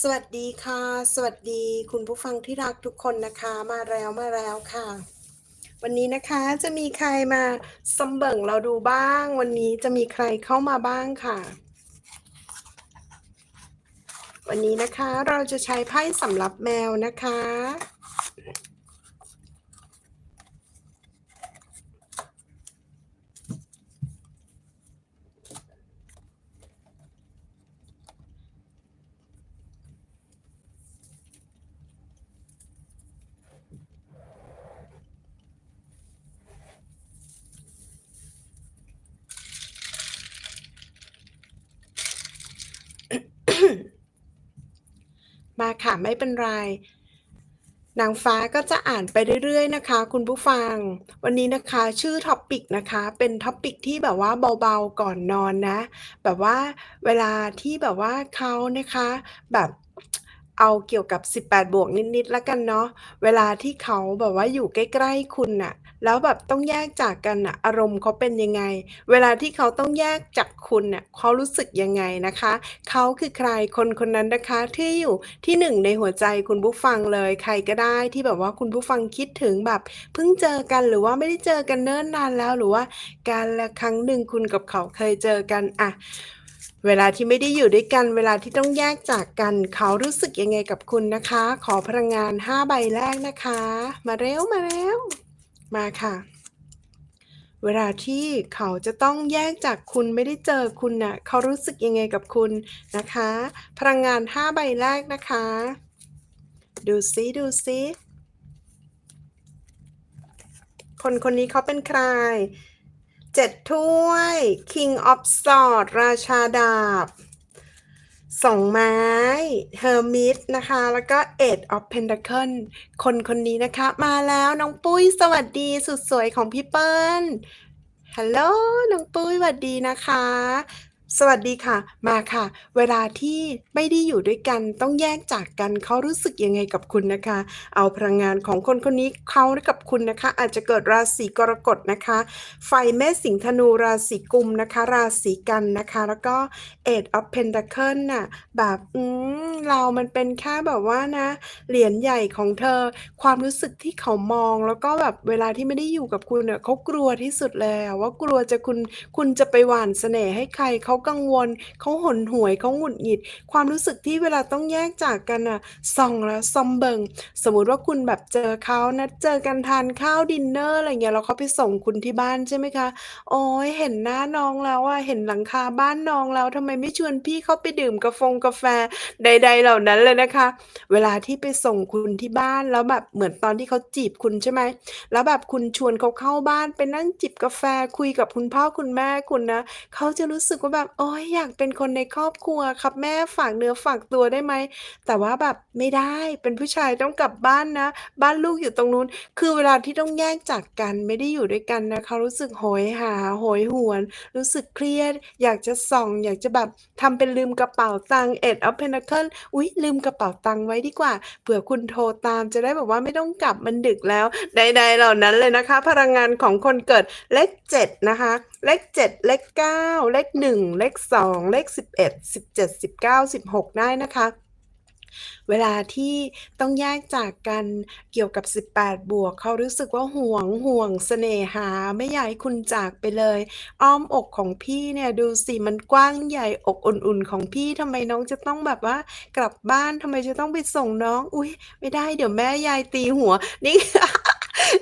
สวัสดีค่ะ สวัสดีคุณผู้ฟังที่รักทุกคนนะคะ มาแล้วมาแล้วค่ะ วันนี้นะคะจะมีใครมาสำเบิ่งเราดูบ้าง วันนี้จะมีใครเข้ามาบ้างค่ะ วันนี้นะคะเราจะใช้ไพ่สำหรับแมวนะคะ มาค่ะไม่เป็นไร นางฟ้าก็จะอ่านไปเรื่อยๆนะคะ คุณผู้ฟัง วันนี้นะคะชื่อ topic นะคะ เป็น topic ที่แบบว่าเบาๆก่อนนอนนะ แบบว่าเวลาที่แบบว่าเขานะคะ แบบเอาเกี่ยวกับ 18 บวกนิดๆแล้วกันเนาะ เวลาที่เขาแบบว่าอยู่ใกล้ ๆ คุณน่ะ แล้วแบบต้องแยกจากกันน่ะอารมณ์เขาเป็นยังไง?เวลาที่เขาต้องแยกจากคุณน่ะเขารู้สึกยังไงนะคะ?เขาคือใคร?คนคนนั้นนะคะที่อยู่ที่1ในหัวใจคุณผู้ฟังเลย ใครก็ได้ที่แบบว่าคุณผู้ฟังคิดถึงแบบเพิ่งเจอกันหรือว่าไม่ได้เจอกันเนิ่นนานแล้วหรือว่าการละครั้งหนึ่งคุณกับเขาเคยเจอกันอะเวลาที่ไม่ได้อยู่ด้วยกัน เวลาที่ต้องแยกจากกัน เขารู้สึกยังไงกับคุณนะคะ?ขอพลังงาน 5 ใบแรกนะคะ มาเร็วมาแล้ว มาค่ะ เวลาที่เขาจะต้องแยกจากคุณไม่ได้เจอคุณน่ะเขารู้สึกยังไงกับคุณนะคะ?พลังงาน 5 ใบแรกนะคะ ดูซิๆคนคนนี้เขาเป็นใคร?7ถ้วย King of Swords ราชาดาบ สองไม้ Hermit นะคะ แล้วก็ Eight of Pentacle คนคนนี้นะคะ มาแล้วน้องปุ้ยสวัสดีสุดสวยของพี่เปิ้ลฮัลโหลน้องปุ้ยสวัสดีนะคะ สวัสดีค่ะ มาค่ะ เวลาที่ไม่ได้อยู่ด้วยกันต้องแยกจากกันเขารู้สึกยังไงกับคุณนะคะ?เอาพลังงานของคนคนนี้เขากับคุณนะคะ อาจจะเกิดราศีกรกฎนะคะ ไฟเมษสิงห์ธนูราศีกุมนะคะ ราศีกันนะคะ แล้วก็ Eight of Pentacles น่ะแบบอืมเรามันเป็นแค่แบบว่านะ เหรียญใหญ่ของเธอ ความรู้สึกที่เขามอง แล้วก็แบบเวลาที่ไม่ได้อยู่กับคุณน่ะเขากลัวที่สุดเลยอะว่ากลัวจะคุณคุณจะไปหว่านเสน่ห์ให้ใครเขากังวล เขาหนหวยเขาหงุดหงิด ความรู้สึกที่เวลาต้องแยกจากกันน่ะส่องแล้วซอมเบิง สมมติว่าคุณแบบเจอเขานัดเจอกันทานข้าวดินเนอร์อะไรเงี้ยแล้วเขาไปส่งคุณที่บ้านใช่ไหมคะ โอ๊ยเห็นหน้าน้องแล้วอะเห็นหลังคาบ้านน้องแล้วทำไมไม่ชวนพี่เขาไปดื่มกาฟกาแฟใด ๆ เหล่านั้นเลยนะคะ เวลาที่ไปส่งคุณที่บ้านแล้วแบบเหมือนตอนที่เขาจีบคุณใช่ไหม แล้วแบบคุณชวนเขาเข้าบ้านไปนั่งจิบกาแฟคุยกับคุณพ่อคุณแม่คุณนะ เขาจะรู้สึกว่าแบบโอ๊ย อยากเป็นคนในครอบครัวครับแม่ ฝากเนื้อฝากตัวได้ไหม?แต่ว่าแบบไม่ได้ เป็นผู้ชายต้องกลับบ้านนะ บ้านลูกอยู่ตรงนู้น คือเวลาที่ต้องแยกจากกัน ไม่ได้อยู่ด้วยกันนะ เขารู้สึกโหยหา โหยหวน รู้สึกเครียด อยากจะส่อง อยากจะแบบทำเป็นลืมกระเป๋าตังค์ Eight of Pentacles อุ๊ย ลืมกระเป๋าตังค์ไว้ดีกว่า เผื่อคุณโทรตามจะได้แบบว่าไม่ต้องกลับ มันดึกแล้ว ใด ๆ เหล่านั้นเลยนะคะ พลังงานของคนเกิดเลข 7 นะคะ เลข 7 เลข 9 เลข 1เลข2เลข11 17 19 16ได้นะคะเวลาที่ต้องแยกจากกันเกี่ยวกับ 18 บวก เขารู้สึกว่าห่วงห่วงเสน่หาไม่อยากให้คุณจากไปเลย อ้อมอกของพี่เนี่ยดูสิมันกว้างใหญ่อกอุ่นๆ ของพี่ทำไมน้องจะต้องแบบว่ากลับบ้านทำไมจะต้องไปส่งน้อง อุ๊ยไม่ได้เดี๋ยวแม่ยายตีหัวนี่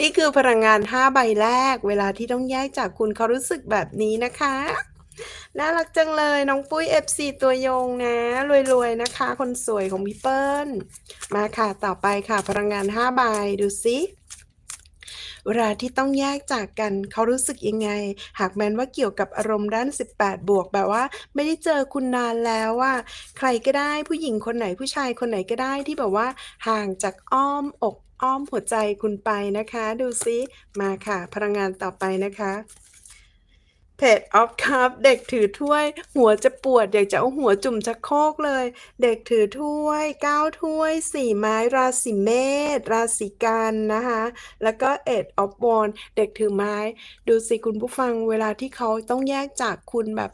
นี่คือพลังงาน 5 ใบแรก เวลาที่ต้องแยกจากคุณเขารู้สึกแบบนี้นะคะ น่ารักจังเลยน้องปุ้ย FC ตัวยงนะ รวยๆนะคะ คนสวยของพี่เปิ้ล มาค่ะต่อไปค่ะพลังงาน5ใบดูซิเวลาที่ต้องแยกจากกันเขารู้สึกยังไง?หากแม้นว่าเกี่ยวกับอารมณ์ด้าน 18 บวกแบบว่า ไม่ได้เจอคุณนานแล้วอะใครก็ได้ผู้หญิงคนไหนผู้ชายคนไหนก็ได้ที่แบบว่า ห่างจากอ้อมอกอ้อมหัวใจคุณไปนะคะ ดูซิมาค่ะ พลังงานต่อไปนะคะ Page of Cups เด็กถือถ้วย หัวจะปวดอยากจะเอาหัวจุ่มชักโครกเลย เด็กถือถ้วย9ถ้วย4ไม้ราศีเมษราศีกันนะคะแล้วก็ Eight of Wands เด็กถือไม้ ดูสิคุณผู้ฟังเวลาที่เขาต้องแยกจากคุณแบบ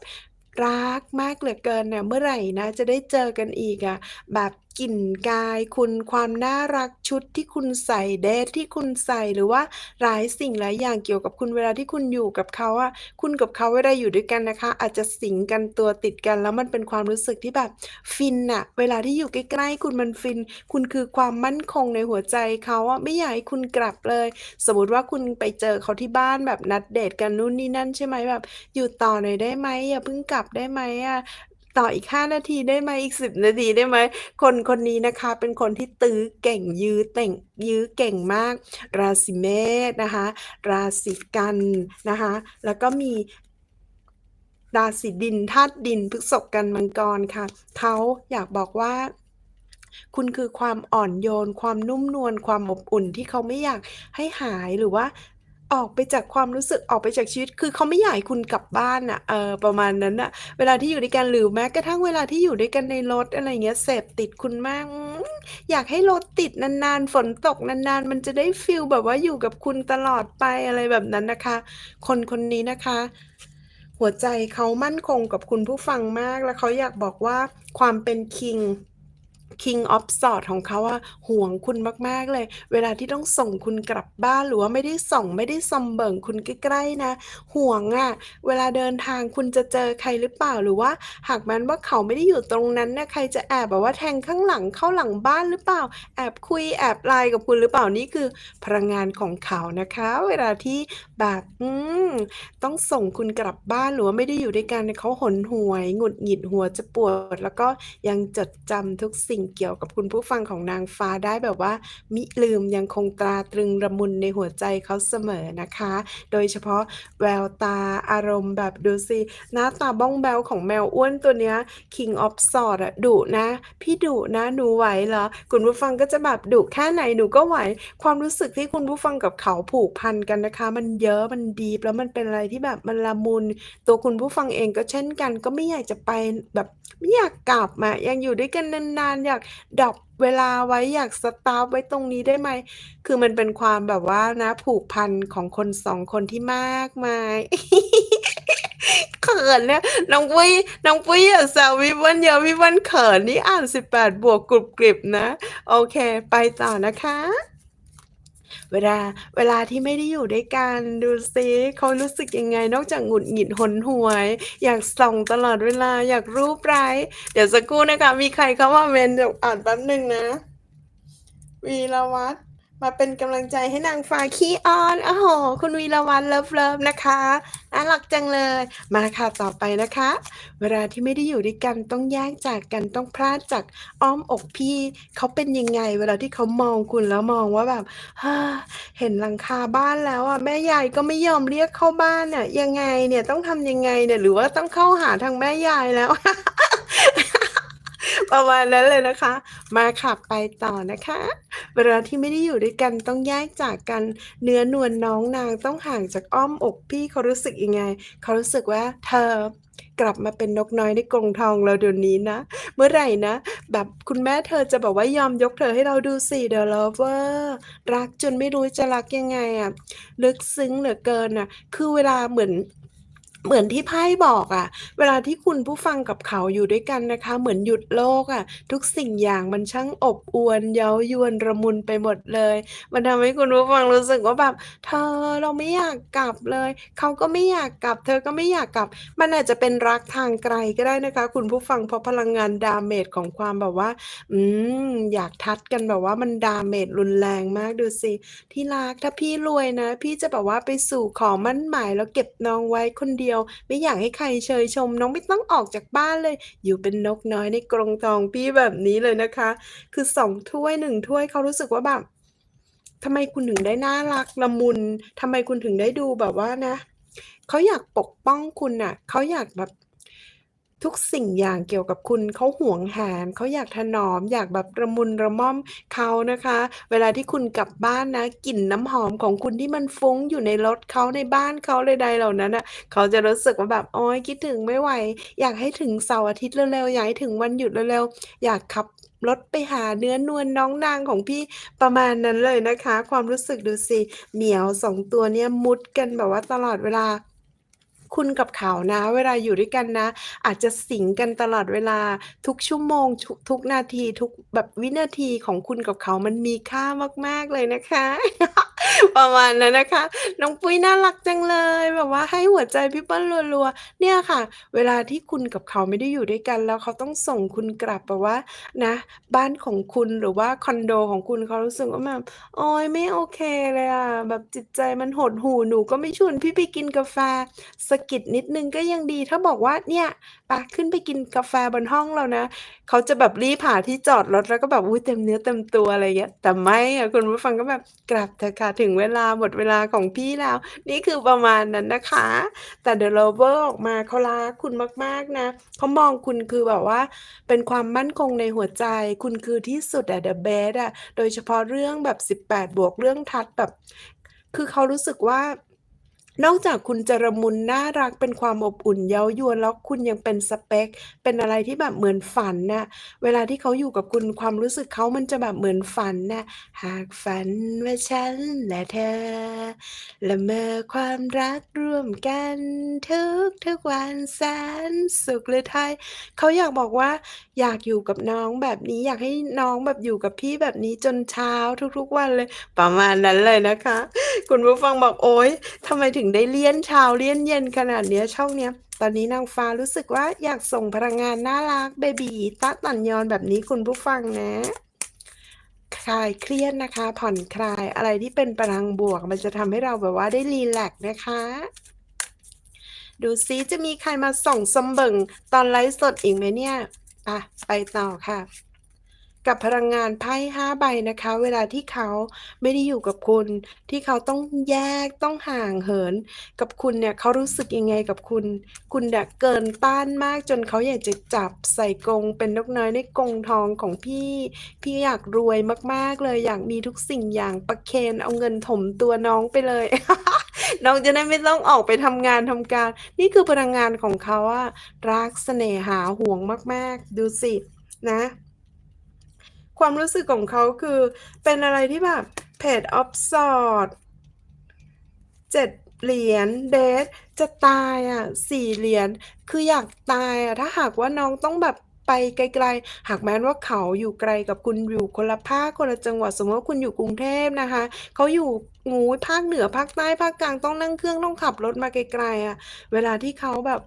รักมากเหลือเกินน่ะเมื่อไหร่นะจะได้เจอกันอีกอะแบบ กลิ่นกายคุณ ความน่ารัก ชุดที่คุณใส่ เดรสที่คุณใส่ หรือว่าหลายสิ่งหลายอย่างเกี่ยวกับคุณ เวลาที่คุณอยู่กับเขาอะ คุณกับเขาเวลาอยู่ด้วยกันนะคะ อาจจะสิงกัน ตัวติดกัน แล้วมันเป็นความรู้สึกที่แบบฟินน่ะ เวลาที่อยู่ใกล้ ๆ คุณมันฟิน คุณคือความมั่นคงในหัวใจเขาอะ ไม่อยากให้คุณกลับเลย สมมุติว่าคุณไปเจอเขาที่บ้านแบบนัดเดตกันนู่นนี่นั่น ใช่ไหม แบบ อยู่ต่อหน่อยได้ไหม อย่าเพิ่งกลับได้ไหมอะ ต่ออีก5นาทีได้ไหมอีก10นาทีได้ไหมคนคนนี้นะคะเป็นคนที่ตื้อเก่งยื้อเต่งยื้อเก่งมาก ราศีเมษนะคะ ราศีกันนะคะ แล้วก็มีราศีดินธาตุดินพฤษภกันมังกรค่ะเขาอยากบอกว่าคุณคือความอ่อนโยน ความนุ่มนวลความอบอุ่นที่เขาไม่อยากให้หายหรือว่า ออกไปจากความรู้สึก ออกไปจากชีวิต คือเขาไม่อยากให้คุณกลับบ้านน่ะ เออ ประมาณนั้นน่ะ เวลาที่อยู่ด้วยกัน หรือแม้กระทั่งเวลาที่อยู่ด้วยกันในรถ อะไรอย่างเงี้ย เสพติดคุณมาก อืม อยากให้รถติดนาน ๆ ฝนตกนาน ๆ มันจะได้ฟีลแบบว่าอยู่กับคุณตลอดไป อะไรแบบนั้นนะคะ คนคนนี้นะคะ หัวใจเขามั่นคงกับคุณผู้ฟังมาก แล้วเขาอยากบอกว่า ความเป็น King King of Swords ของเขาอะห่วงคุณมาก ๆ เลย เวลาที่ต้องส่งคุณกลับบ้านหรือว่าไม่ได้ส่งไม่ได้ซอมเบิ่งคุณใกล้ๆนะ ห่วงอะเวลาเดินทางคุณจะเจอใครหรือเปล่าหรือว่า หากม้นว่าเขาไม่ได้อยู่ตรงนั้นน่ะใครจะแอบแบบว่าแทงข้างหลังเข้าหลังบ้านหรือเปล่า แอบคุยแอบ LINE กับคุณหรือเปล่านี่คือพลังงานของเขานะคะ เวลาที่แบบอืมต้องส่งคุณกลับบ้านหรือว่าไม่ได้อยู่ด้วยกันเนี่ยเขาหนหวยหงุดหงิดหัวจะปวด แล้วก็ยังจดจำทุกสิ่งเกี่ยวกับคุณผู้ฟังของนางฟ้าได้แบบว่า มิลืมยังคงตราตรึงระมุนในหัวใจเขาเสมอนะคะ โดยเฉพาะแววตาอารมณ์แบบดูสิหน้าตาบ้องแบวของแมวอ้วนตัวเนี้ย King of Sword อะดุนะ พี่ดุนะหนูไหวเหรอ?คุณผู้ฟังก็จะแบบดุแค่ไหนหนูก็ไหว ความรู้สึกที่คุณผู้ฟังกับเขาผูกพันกันนะคะ มันเยอะมันดีแล้วมันเป็นอะไรที่แบบมันละมุน ตัวคุณผู้ฟังเองก็เช่นกัน ก็ไม่อยากจะไปแบบไม่อยากกลับอะยากอยู่ด้วยกันนานๆอยากดรอปเวลาไว้อยากสตาร์ปไว้ตรงนี้ได้ไหม คือมันเป็นความแบบว่านะผูกพันของคนสองคนที่มากมาย เขินเนี่ยน้องปุ้ยน้องปุ้ยอย่าแซววิวันเยอะวิวันเขินนี่อ่านสิบแปดบวกกรุบกริบนะ โอเค ไปต่อนะคะ เวลาเวลาที่ไม่ได้อยู่ด้วยกันดูซิเขารู้สึกยังไง นอกจากหงุดหงิดหนหวย อยากส่องตลอดเวลาอยากรูปไร้เดี๋ยวสักครู่นะคะ มีใครเข้ามาเมนเดี๋ยวอ่านแป๊บหนึ่งนะ วีรวัฒน์ มาเป็นกำลังใจให้นางฟ้าขี้ออนโอ้โฮคุณวีรวัฒน์เลิฟนะคะน่ารักจังเลย มาค่ะต่อไปนะคะ เวลาที่ไม่ได้อยู่ด้วยกันต้องแยกจากกันต้องพรากจากอ้อมอกพี่เขาเป็นยังไง เวลาที่เขามองคุณแล้วมองว่าแบบเห็นหลังคาบ้านแล้วอะแม่ยายก็ไม่ยอมเรียกเข้าบ้านน่ะยังไงเนี่ยต้องทำยังไงเนี่ยหรือว่าต้องเข้าหาทางแม่ยายแล้ว ประมาณนั้นเลยนะคะ มาค่ะไปต่อนะคะ เวลาที่ไม่ได้อยู่ด้วยกันต้องแยกจากกันเนื้อนวลน้องนางต้องห่างจากอ้อมอกพี่เขารู้สึกยังไง เขารู้สึกว่าเธอกลับมาเป็นนกน้อยในกรงทองเราเดี๋ยวนี้นะ เมื่อไหร่นะ แบบคุณแม่เธอจะแบบว่ายอมยกเธอให้เราดูสิ The Lover รักจนไม่รู้จะรักยังไงอะลึกซึ้งเหลือเกินน่ะ คือเวลาเหมือน เหมือนที่ไพ่บอกอะ เวลาที่คุณผู้ฟังกับเขาอยู่ด้วยกันนะคะ เหมือนหยุดโลกอะทุกสิ่งอย่างมันช่างอบอวลเย้ายวนระมุนไปหมดเลย มันทำให้คุณผู้ฟังรู้สึกว่าแบบ เธอเราไม่อยากกลับเลย เขาก็ไม่อยากกลับ เธอก็ไม่อยากกลับ มันอาจจะเป็นรักทางไกลก็ได้นะคะ คุณผู้ฟังเพราะพลังงาน damage ของความแบบว่า อืมอยากทัดกันแบบว่ามัน damage รุนแรงมากดูสิที่รักถ้าพี่รวยนะ พี่จะแบบว่าไปสู่ขอมั่นหมายแล้วเก็บน้องไว้คนเดียวไม่อยากให้ใครเชยชม น้องไม่ต้องออกจากบ้านเลย อยู่เป็นนกน้อยในกรงทองพี่แบบนี้เลยนะคะ คือสองถ้วยหนึ่งถ้วยเขารู้สึกว่าแบบทำไมคุณถึงได้น่ารักละมุนทำไมคุณถึงได้ดูแบบว่านะเขาอยากปกป้องคุณน่ะเขาอยากแบบ ทุกสิ่งอย่างเกี่ยวกับคุณเขาหวงแหนเขาอยากถนอม อยากแบบละมุนระม่อมเขานะคะ เวลาที่คุณกลับบ้านนะกลิ่นน้ำหอมของคุณที่มันฟุ้งอยู่ในรถเขาในบ้านเขาใดๆเหล่านั้นน่ะเขาจะรู้สึกว่าแบบโอ๊ยคิดถึงไม่ไหว อยากให้ถึงเสาร์อาทิตย์เร็วๆอยากให้ถึงวันหยุดเร็วๆอยากขับรถไปหาเนื้อนวลน้องนางของพี่ประมาณนั้นเลยนะคะ ความรู้สึกดูสิเหมียว2ตัวเนี่ยมุดกันแบบว่าตลอดเวลา คุณกับเขานะ เวลาอยู่ด้วยกันนะ อาจจะสิงกันตลอดเวลาทุกชั่วโมงชุทุกนาที ทุกแบบวินาทีของคุณกับเขามันมีค่ามาก ๆ เลยนะคะ ประมาณนั้นนะคะ น้องปุ้ยน่ารักจังเลยแบบว่าให้หัวใจพี่เปิ้ลรัวๆ เนี่ยค่ะ เวลาที่คุณกับเขาไม่ได้อยู่ด้วยกัน แล้วเขาต้องส่งคุณกลับแบบว่านะ บ้านของคุณหรือว่าคอนโดของคุณเขารู้สึกว่าแบบโอ๊ยไม่โอเคเลยอะแบบจิตใจมันหดหู่หนูก็ไม่ชวนพี่ไปกินกาแฟสะกิดนิดหนึ่งก็ยังดี ถ้าบอกว่า"เนี่ย ไป ขึ้นไปกินกาแฟบนห้องเรานะ"เขาจะแบบรีบหาที่จอดรถ แล้วก็แบบ อุ๊ย เต็มเนื้อเต็มตัว อะไรอย่างเงี้ย แต่ไม่อะ คุณผู้ฟังก็แบบ"กลับเถอะค่ะ ถึงเวลา หมดเวลาของพี่แล้ว"นี่คือประมาณนั้นนะคะ แต่ The Lover ออกมา เขารักคุณมาก ๆ นะ เขามองคุณคือแบบว่าเป็นความมั่นคงในหัวใจ คุณคือที่สุดอะ The best อะ โดยเฉพาะเรื่องแบบ 18บวกเรื่องทัชแบบ คือเขารู้สึกว่า นอกจากคุณจะระมุนน่ารักเป็นความอบอุ่นเย้ายวน แล้วคุณยังเป็นสเปก เป็นอะไรที่แบบเหมือนฝันน่ะ เวลาที่เขาอยู่กับคุณความรู้สึกเขามันจะแบบเหมือนฝันน่ะ หากฝันว่าฉันและเธอ ละเมอความรักร่วมกันทุ กๆวันแสนสุขฤทัยเขาอยากบอกว่า อยากอยู่กับน้องแบบนี้ อยากให้น้องแบบอยู่กับพี่แบบนี้จนเช้าทุกๆวันเลย ประมาณนั้นเลยนะคะ คุณผู้ฟังบอก"โอ๊ยทำไมถึงได้เลี่ยนเช้าเลี่ยนเย็นขนาดเนี้ยช่องเนี้ย"ตอนนี้นางฟ้ารู้สึกว่าอยากส่งพลังงานน่ารักเบบีตะต่อนยอนแบบนี้คุณผู้ฟังนะคลายเครียดนะคะ ผ่อนคลายอะไรที่เป็นพลังบวก มันจะทำให้เราแบบว่าได้รีแลกซ์นะคะ ดูซิจะมีใครมาส่องสมบึงตอนไลฟ์สดอีกไหมเนี่ย?อะไปต่อค่ะ กับพลังงานไพ่5ใบนะคะ เวลาที่เขาไม่ได้อยู่กับคุณ ที่เขาต้องแยกต้องห่างเหิน กับคุณเนี่ยเขารู้สึกยังไงกับคุณ?คุณน่ะเกินต้านมากจนเขาอยากจะจับใส่กรงเป็นนกน้อยในกรงทองของพี่ พี่อยากรวยมากๆเลยอยากมีทุกสิ่งอย่างประเคนเอาเงินถมตัวน้องไปเลยน้องจะได้ไม่ต้องออกไปทำงานทำการ นี่คือพลังงานของเขาอะรักเสน่หาห่วงมาก ๆ ดูสินะ ความรู้สึกของเขาคือเป็นอะไรที่แบบ Page of Swords 7เหรียญ Death จะตายอะ4เหรียญคืออยากตายอะถ้าหากว่าน้องต้องแบบไปไกลๆ หากแม้ว่าเขาอยู่ไกลกับคุณอยู่คนละภาคคนละจังหวัดสมมติว่าคุณอยู่กรุงเทพนะคะ เขาอยู่โอ้โฮภาคเหนือภาคใต้ภาคกลางต้องนั่งเครื่องต้องขับรถมาไกลๆอะ เวลาที่เขาแบบ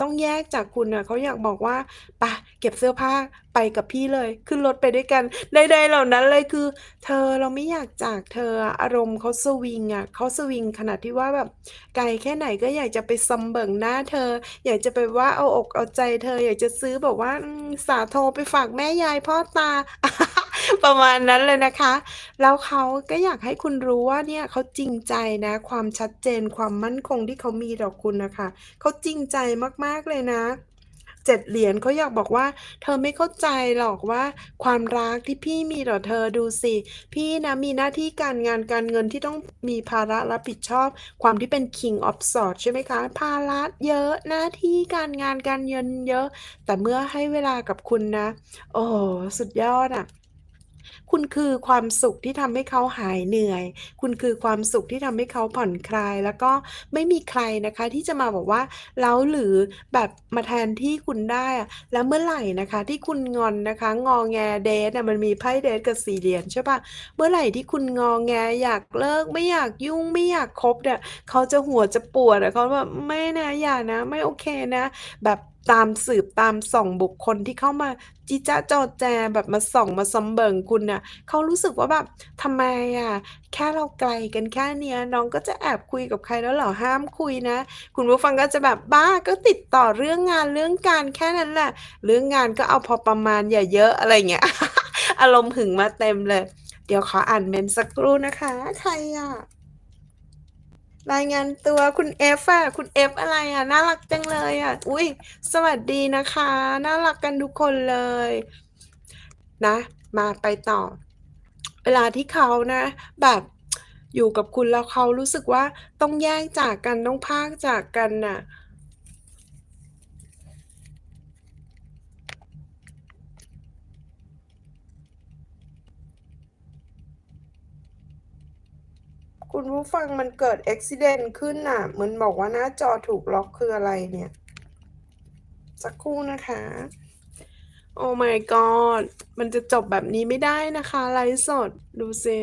ต้องแยกจากคุณน่ะ เขาอยากบอกว่า"ไป เก็บเสื้อผ้า ไปกับพี่เลย ขึ้นรถไปด้วยกัน"ใด ๆ เหล่านั้นเลย คือ"เธอ เราไม่อยากจากเธออะ"อารมณ์เขาสวิงอะ เขาสวิงขนาดที่ว่าแบบ ไกลแค่ไหนก็อยากจะไปซำเบิ่งหน้าเธอ อยากจะไปว่าเอาอกเอาใจเธอ อยากจะซื้อแบบว่า อืม สาโทไปฝากแม่ยาย พ่อตา ประมาณนั้นเลยนะคะ แล้วเขาก็อยากให้คุณรู้ว่าเนี่ยเขาจริงใจนะ ความชัดเจนความมั่นคงที่เขามีต่อคุณนะคะเขาจริงใจมากๆเลยนะ7เหรียญเขาอยากบอกว่า"เธอไม่เข้าใจหรอกว่าความรักที่พี่มีต่อเธอดูสิ พี่นะมีหน้าที่การงานการเงินที่ต้องมีภาระรับผิดชอบ"ความที่เป็น King of Swords ใช่ไหมคะ ภาระเยอะหน้าที่การงานการเงินเยอะ แต่เมื่อให้เวลากับคุณนะ โอ้สุดยอดอะ คุณคือความสุขที่ทำให้เขาหายเหนื่อย คุณคือความสุขที่ทำให้เขาผ่อนคลาย แล้วก็ไม่มีใครนะคะที่จะมาบอกว่าเร้าหรือแบบมาแทนที่คุณได้อะแล้วเมื่อไหร่นะคะ ที่คุณงอนนะคะ งอแง Death อะมันมีไพ่ Death กับ4เหรียญใช่ปล่าเมื่อไหร่ที่คุณงอแงอยากเลิกไม่อยากยุ่งไม่อยากคบเนี่ยเขาจะหัวจะปวดอะเขาแบบ"ไม่นะอย่านะ ไม่โอเคนะ"แบบ ตามสืบตามส่องบุคคลที่เข้ามาจิจะจอแจแบบมาส่องมาซำเบิงคุณน่ะเขารู้สึกว่าแบบ"ทำไมอะแค่เราไกลกันแค่เนี้ยน้องก็จะแอบคุยกับใครแล้วเหรอ?ห้ามคุยนะ"คุณผู้ฟังก็จะแบบ"บ้าก็ติดต่อเรื่องงานเรื่องการแค่นั้นแหละเรื่องงานก็เอาพอประมาณอย่าเยอะ"อะไรเงี้ยอารมณ์หึงมาเต็มเลย เดี๋ยวขออ่านเมนสักครู่นะคะ ใครอะ? รายงานตัวคุณเอะคุณเอฟอะไรอะน่ารักจังเลยอะอุ้ยสวัสดีนะคะ น่ารักกันทุกคนเลย นะ มาไปต่อ เวลาที่เขานะ แบบอยู่กับคุณแล้วเขารู้สึกว่าต้องแยกจากกันต้องพากจากกันน่ะ คุณผู้ฟังมันเกิดอุบิเหตุขึ้นน่ะมันบอกว่าหน้าจอถูกล็อกคืออะไรเนี่ย สักครู่นะคะ โอ้ my god มันจะจบแบบนี้ไม่ได้นะคะ ไลฟ์สด ดูสิ